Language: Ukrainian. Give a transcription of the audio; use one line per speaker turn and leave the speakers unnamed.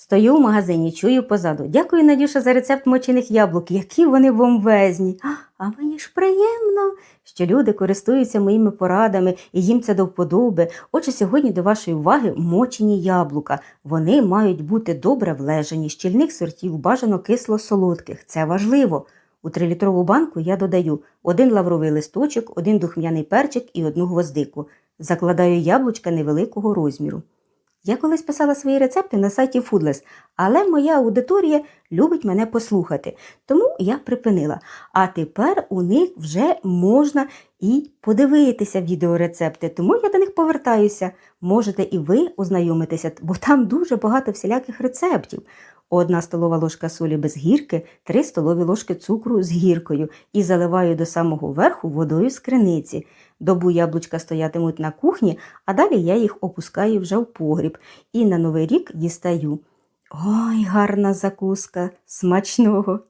Стою в магазині, чую позаду. Дякую, Надюша, за рецепт мочених яблук. Які вони бомбезні. А, мені ж приємно, що люди користуються моїми порадами і їм це до вподоби. Отже, сьогодні до вашої уваги мочені яблука. Вони мають бути добре влежені, щільних сортів, бажано кисло-солодких. Це важливо. У трилітрову банку я додаю один лавровий листочок, один духмяний перчик і одну гвоздику. Закладаю яблучка невеликого розміру. Я колись писала свої рецепти на сайті Foodless, але моя аудиторія любить мене послухати, тому я припинила. А тепер у них вже можна і подивитися відеорецепти, тому я до них повертаюся. Можете і ви ознайомитися, бо там дуже багато всіляких рецептів. Одна столова ложка солі без гірки, три столові ложки цукру з гіркою і заливаю до самого верху водою з криниці. Добу яблучка стоятимуть на кухні, а далі я їх опускаю вже в погріб і на новий рік дістаю. Ой, гарна закуска, смачного.